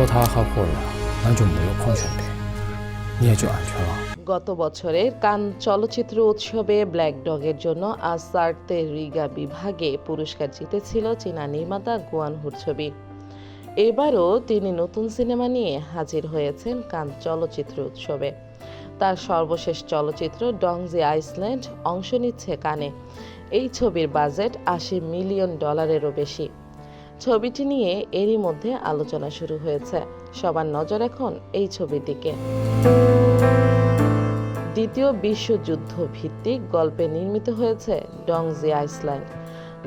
托他和货了，那就没有矿泉病，你也就安全了。 গত বছরের কান চলচ্চিত্র উৎসবে ব্ল্যাক ডগের জন্য আসার্তে রিগা বিভাগে পুরস্কার জিতেছিল চীনা নির্মাতা গুয়ানহুর ছবি এবারও তিনি নতুন সিনেমা নিয়ে হাজির হয়েছেন কান চলচ্চিত্র উৎসবে তার সর্বশেষ চলচ্চিত্র ডংজি আইসল্যান্ড অংশ নিচ্ছে কানে এই ছবির বাজেট আশি মিলিয়ন ডলারেরও বেশি ছবিটি নিয়ে এরই মধ্যে আলোচনা শুরু হয়েছে। সবার নজর এখন এই ছবির দিকে। দ্বিতীয় বিশ্বযুদ্ধ ভিত্তিক গল্পে নির্মিত হয়েছে ডংজি আইসল্যান্ড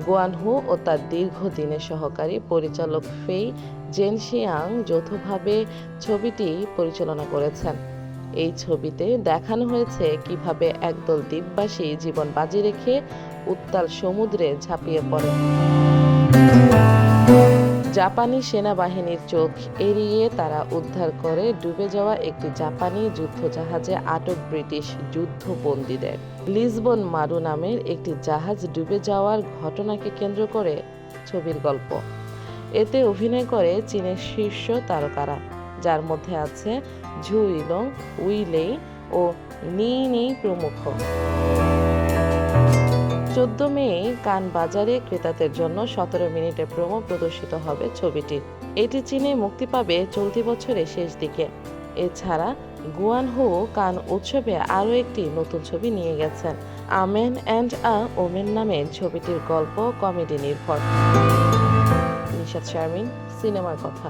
গোয়ানহু ও তার দীর্ঘদিনের সহকারী পরিচালক ফেই জেনশিয়াং যৌথভাবে ছবিটি পরিচালনা করেছেন। এই ছবিতে দেখানো হয়েছে কীভাবে একদল দ্বীপবাসী জীবন বাজি রেখে উত্তাল সমুদ্রে ঝাঁপিয়ে পড়ে। জাপানি সেনাবাহিনীর চোখ এড়িয়ে তারা উদ্ধার করে ডুবে যাওয়া একটি জাপানি যুদ্ধজাহাজে আটক ব্রিটিশ যুদ্ধবন্দীদের লিসবন মারু নামের একটি জাহাজ ডুবে যাওয়ার ঘটনাকে কেন্দ্র করে ছবির গল্প। এতে অভিনয় করে চীনের শীর্ষ তারকারা, যার মধ্যে আছে ঝু ইলং উইলেই ও নি প্রমুখ। চোদ্দ মে কান বাজারে ক্রেতাদের জন্য সতেরো মিনিটের প্রোমো প্রদর্শিত হবে ছবিটি। এটি চীনে মুক্তি পাবে চলতি বছরের শেষ দিকে। এছাড়া গুয়ান হো কান উৎসবে আরও একটি নতুন ছবি নিয়ে গেছেন। আমেন অ্যান্ড আ ওমেন নামে ছবিটির গল্প, কমেডি নির্ভর। নিশাদ শারমিন, সিনেমার কথা।